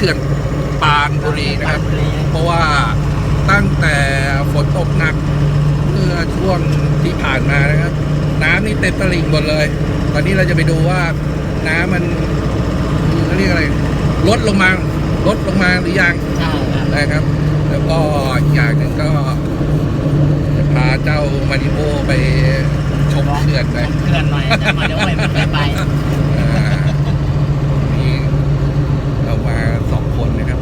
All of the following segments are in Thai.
เขื่อนปรานบุรีนะครับ เพราะว่าตั้งแต่ฝนตกหนักเมื่อช่วงที่ผ่านมานะครับ น้ำนี่เต็มตลิ่งหมดเลย ตอนนี้เราจะไปดูว่าน้ำมันเขาเรียกอะไรลดลงมาลดลงมาหรือยังใช่ครับนะครับ แล้วก็อีกอย่างหนึ่งก็จะพาเจ้ามาริโอไปชมเขื่อนไปเขื่อนหน่อยแต่มาเดี๋ยวไม่เคยไป อ่านี่เรามาสองคนนะครับ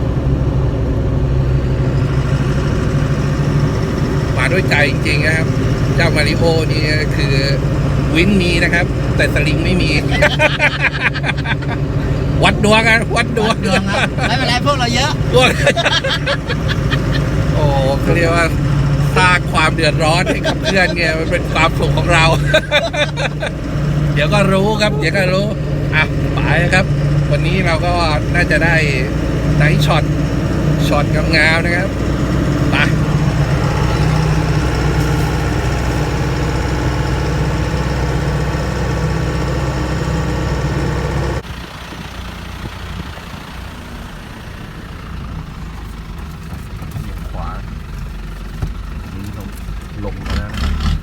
มา ด้วยใจจริงๆนะครับ เจ้ามาริโอนี่คือวินมีนะครับ แต่สลิงไม่มี วัดดวงกันวัดดวงดวงครับไม่เป็นไรพวกเราเยอะดวงโอ้เขาเรียกว่าสร้างความเดือดร้อนให้กับเพื่อนเนี่ยมันเป็นความสุขของเรา เดี๋ยวก็รู้ครับ เดี๋ยวก็รู้อะไปนะครับ วันนี้เราก็น่าจะได้ไนท์ช็อตช็อตงามๆนะครับ ไป เบี่ยงขวานี้ลงลงมาแล้วนะครับ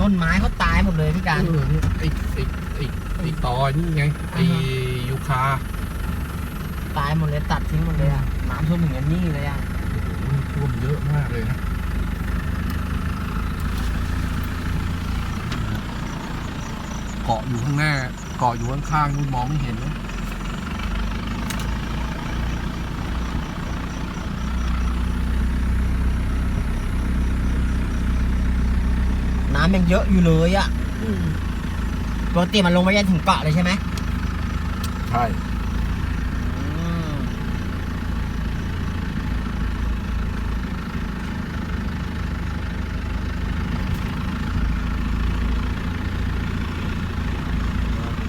ต้นไม้เขาตายหมดเลยพี่การเออนี่ไอ้ไอ้ไอ้ไอ้ตอนี่ไงไอ้อ่าฮยูคาตายหมดเลยตัดทิ้งหมดเลยอะน้ำท่วมถึงอันนี้เลยอะโอ้โหท่วมเยอะมากเลยนะเกาะอยู่ข้างหน้าเกาะอยู่ข้างๆนู่นมองไม่เห็นนะน้ำยังเยอะอยู่เลยอะปกติมันลงไปยันถึงเกาะเลยใช่ไหมใช่อืม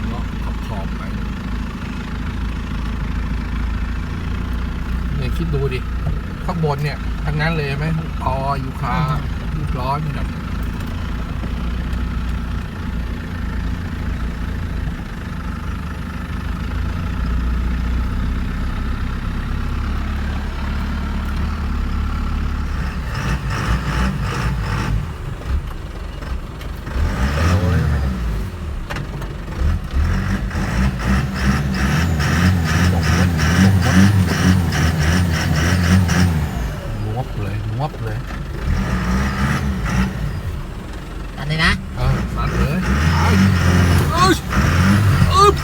เลาะขอบขอบๆไปเนี่ยคิดดูดิ ข้างบนเนี่ยทั้งนั้นเลยไหมตอยูคาลูกร้อนนี่แบบ ไปโลเลยไหมเนี่ยส่งรถส่งรถงวบเลยงวบเลย ตัดเลยนะ เออสัดเลยไปเอ้ยอึ๊บ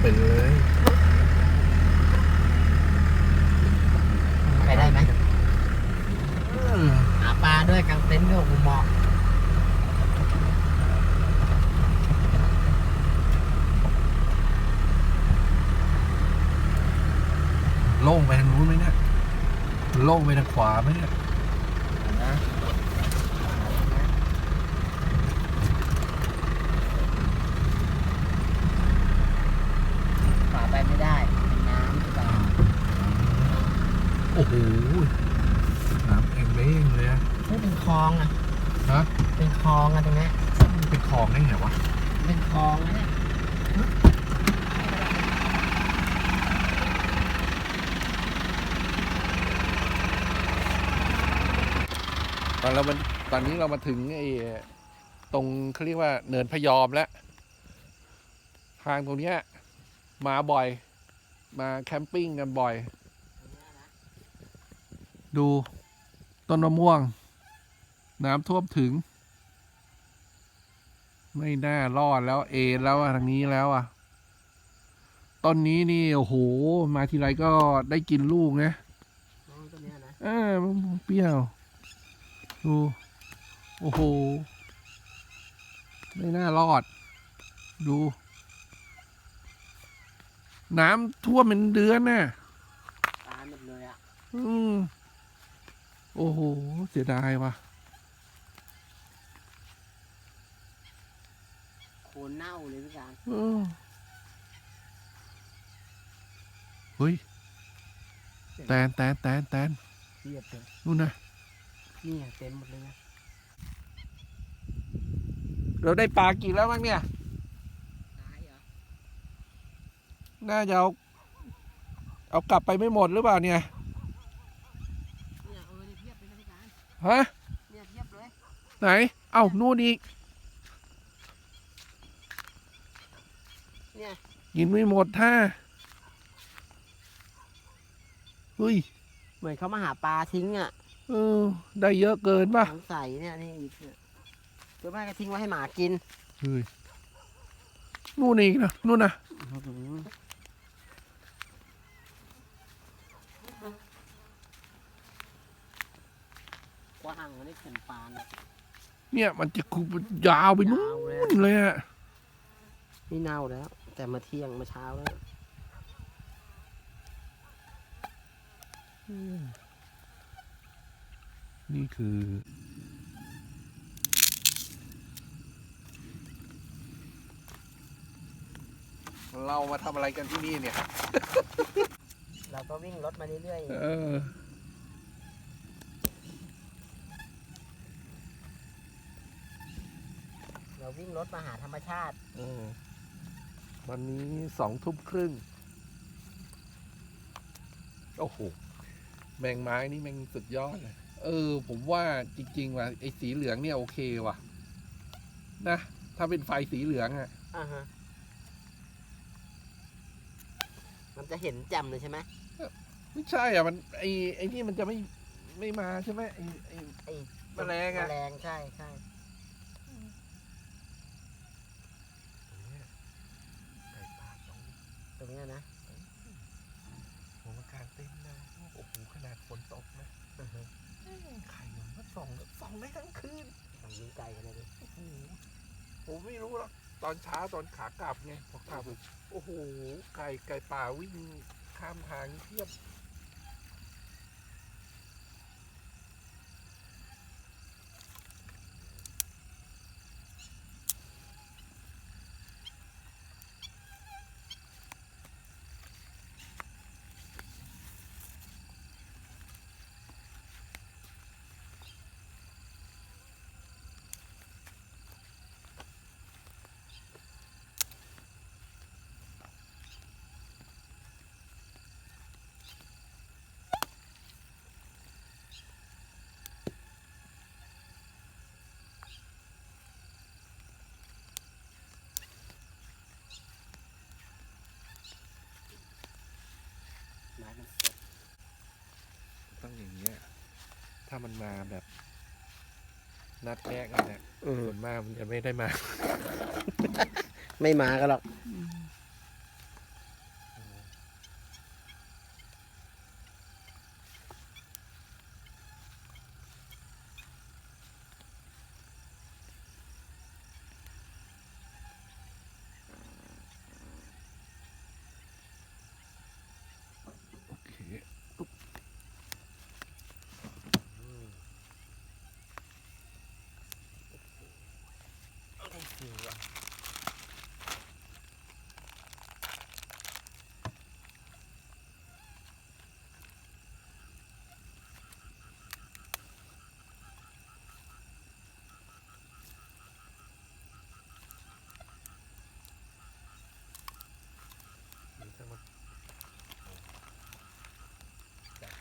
เป็นเลย ไปได้ไหม เออ หาปลาด้วยกางเต็นท์ด้วยผมเหมาะ โล่งไปทางนู้นไหมเนี่ยโล่งไปทางขวาไหมเนี่ย นะขวาไปไม่ได้เป็นน้ำที่แบบ โอ้โหน้ำเองเบ้งเลยอะนี่เป็นคลองอะ ฮะเป็นคลองอะตรงเนี้ยมันเป็นคลองได้ไงวะเป็นคลองนะเนี่ยตอนเรามันตอนนี้เรามาถึงไอ้ตรงเขาเรียกว่าเนินพยอมแล้ว ทางตรงเนี้ยมาบ่อย มาแคมปิ้งกันบ่อย ดูต้นมะม่วง น้ำท่วมถึง ไม่น่ารอดแล้วเอนแล้วอะทางนี้แล้วอะต้นนี้นี่โอ้โห มาทีไรก็ได้กินลูกนะอ่ามะม่วงเปรี้ยว ดู โอ้โห ไม่น่ารอด ดู น้ำท่วมเป็นเดือนน่ะตายหมดเลยอะ อืม โอ้โห เสียดายว่ะโคนเน่าเลยพี่การเออเฮ้ย แตนแตนแตนแตนเทียบเลยนู่นนะนี่เต็มหมดเลยนะ เราได้ปลากี่แล้วมั้งเนี่ย ตายเหรอ น่าจะเอา เอากลับไปไม่หมดหรือเปล่าเนี่ยเนี่ยเออเนี่ยเทียบเลยนะพี่การ ฮะเนี่ยเทียบเลยไหน เอ้านู่นอีกเนี่ยกินไม่หมดท่าเฮ้ยเหมือนเขามาหาปลาทิ้งอะเออ ได้เยอะเกินป่ะสงสัยเนี่ยนี่อีกเนี่ยเพื่อแม่ก็ทิ้งไว้ให้หมากินเฮ้ยนู่นอีกนะนู่นนะ กว้างมันได้เข็นปลาเนี่ยเนี่ย มันจะคุยาวไปนู่ยาวเลยนเลยอะนี่เน่าแล้ว แต่มาเที่ยงมาเช้าแล้วนี่คือเรามาทำอะไรกันที่นี่เนี่ย เราก็วิ่งรถมาเรื่อยเออๆ เรา วิ่งรถมาหาธรรมชาติ เออวันนี้สองทุ่มครึ่ง โอ้โห แมงไม้นี่แมงสุดยอดเลยเออ ผมว่าจริง ๆ ว่ะไอ้สีเหลืองเนี่ยโอเคว่ะ นะ ถ้าเป็นไฟสีเหลืองอะอ่าฮะ มันจะเห็นแจ่มเลยใช่ไหมไม่ใช่อะมันไอ้ไอ้นี่มันจะไม่ไม่มาใช่ไหมไอ้ไอ้ไอ้แมลงอะแมลงใช่ใช่ ไก่ป่าสอง ตรงเนี้ยนะผมมากางเต็นท์นะโอ้โหขนาดฝนตกนะอ่าฮะไข่มันก็ส่องส่องได้ทั้งคืนทางยิงไกลกันเลยดิโอ้โหผมไม่รู้หรอกตอนเช้าตอนขากลับไงพอกลับโอ้โหไก่ไก่ป่าวิ่งข้ามทางเทียบ องอย่างเงี้ย ถ้ามันมาแบบ นัดแรกนั่นแหละส่วนมากมันจะไม่ได้มา ไม่มากันหรอก โอเค ได้ฟิวอะ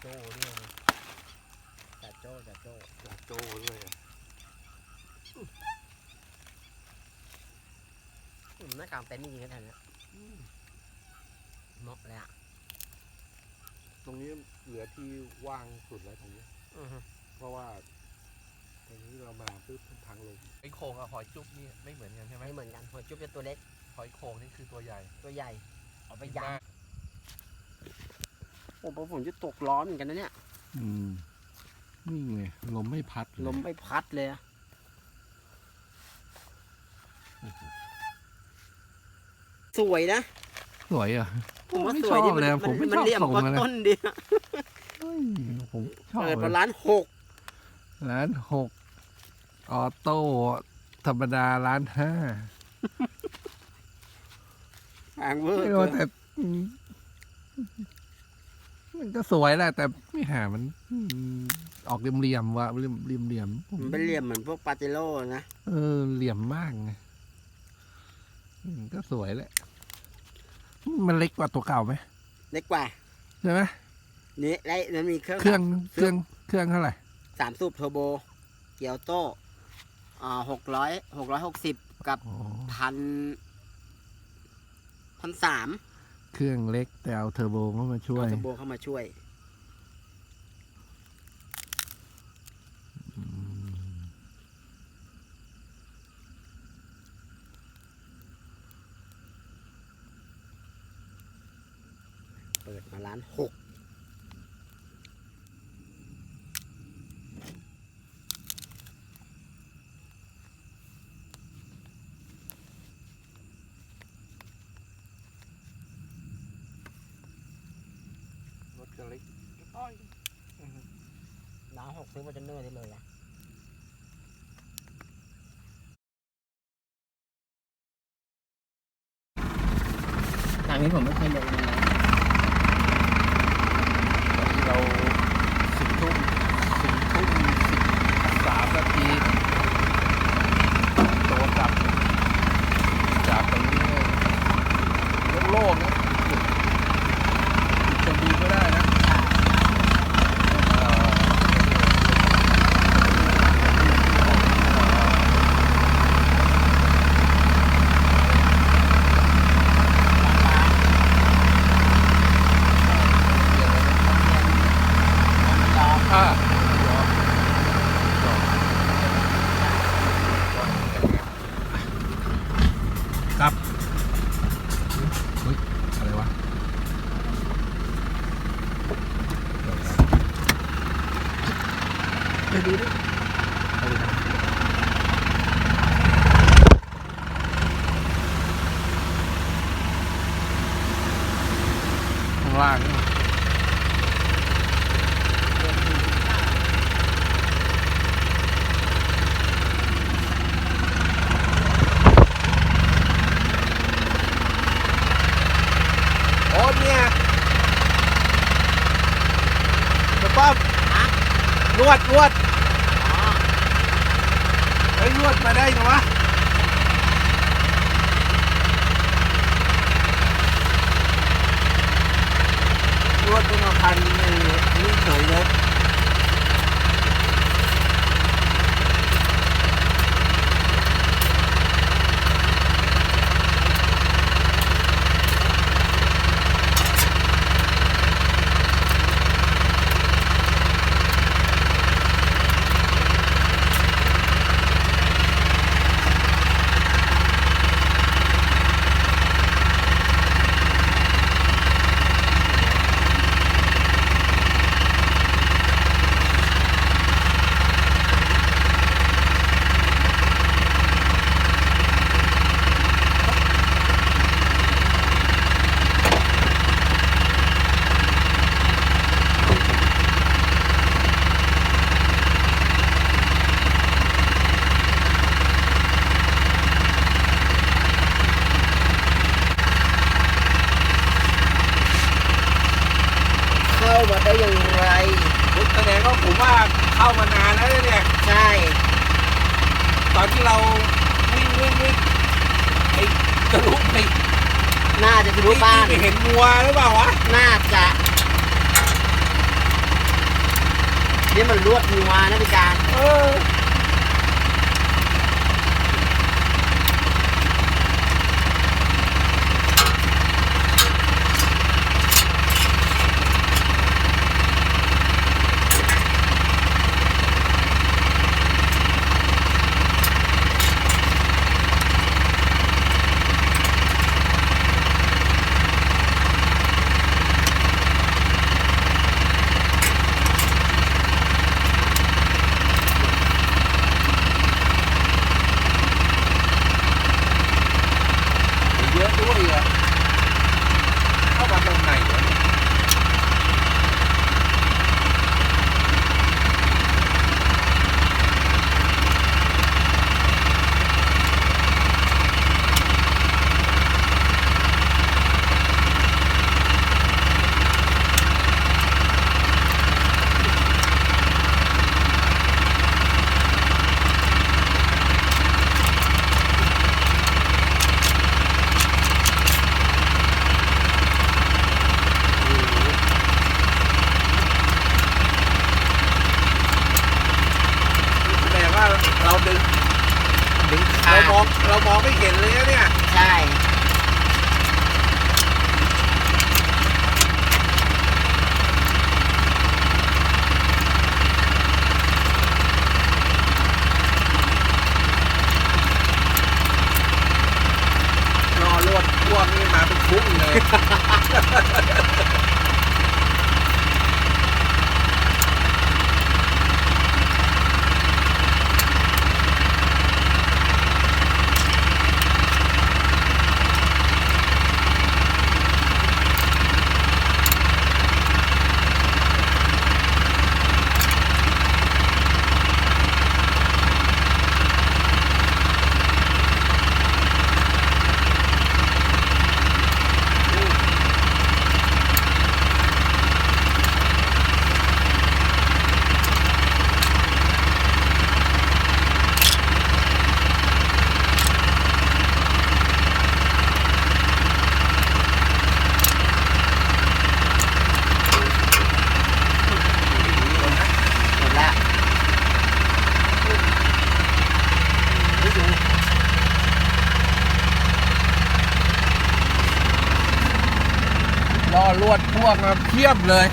จัดโจ้ด้วยนะจัดโจ้จัดโจ้โจ้ด้วยอะอืมหน้ากลางเต็นท์นี่จริงๆนะแถวเนี้ยเหมาะเลยอะ ตรงนี้เหลือที่ว่างสุดแล้วตรงนี้อือฮึเพราะว่าตรงนี้เรามาปุ๊บเป็นทางลงไอ้โคงกับหอยจุ๊บนี่ไม่เหมือนกันใช่ไหมไม่เหมือนกันหัวจุ๊บจะตัวเล็ก หอยโคงนี่คือตัวใหญ่ ตัวใหญ่ เอาไปกินยได้ำ โอ้โหผมจะตกร้อนเหมือนกันนะเนี่ยอืมนี่ไงลมไม่พัดเยลมไม่พัดเลยอะสวยนะสวยอะ ผมว่าไม่สชวยอบดีมันเลยอะมัผมไม่มันชอบเหลี่ยมทรงกว่ามันเลยต้นดีอะเฮ้ยผมชอบเปิดเลมายร้านหกร้านหกออโต้ธรรมดาร้านห้าแพงเวอร์ไม่รู้แต่อื มมันก็สวยแหละแต่ไม่หามันอืมออกเหลี่ยมๆว่ะเหลี่ยมเหลี่ยมเหลี่ยมๆผมมันเป็นเหลี่ยมเหมือนพวกปาเจโร่นะเออเหลี่ยมมากไงอืมก็สวยแหละ มันเล็กกว่าตัวเก่าไหมเล็กกว่าใช่ไหมนี่และมันมีเครื่องเครื่องเครื่องเครื่องเท่าไหร่สามสูบเทอร์โบ เกียวโต้อ่าหกร้อยหกร้อยหกสิบกับอ๋อพันพันสาม เครื่องเล็กแต่เอาเทอร์โบเข้ามาช่วยเทอร์โบเข้ามาช่วย อืม เปิดมาร้านหก รถก็เล็กร้านหกซื้อมาจนเนื่อยได้เลยนะทางนี้ผมไม่เคยลงเลย วันนี้เราสิบทุ่มสิบทุ่มสิบสามนาทีตัวกลับ จากตรงนี้โล่งๆนะจะดีก็ได้นะเอ่อ อ่าครับเฮ้ยอะไรวะไปดูดิเอาดิข้างล่างนี่ โอ้เนี่ยเดี๋ยวป้อมนวดนวดเฮ้ยนวดมาได้ไงวะ นวดเป็นมาพันนี่เฉยเลย เข้ามาได้อย่างไร แสดงว่าผมว่าเข้ามานานแล้วเนี่ย ใช่ ตอนที่เราวิ่งวิ่งวิ่งไอ้ทะลุไปน่าจะทะลุบ้าน ไปเห็นงัวหรือเปล่าวะ น่าจะนี่มันลวดงัวนะพี่การ เออ ลวดพวกมาเพียบเลย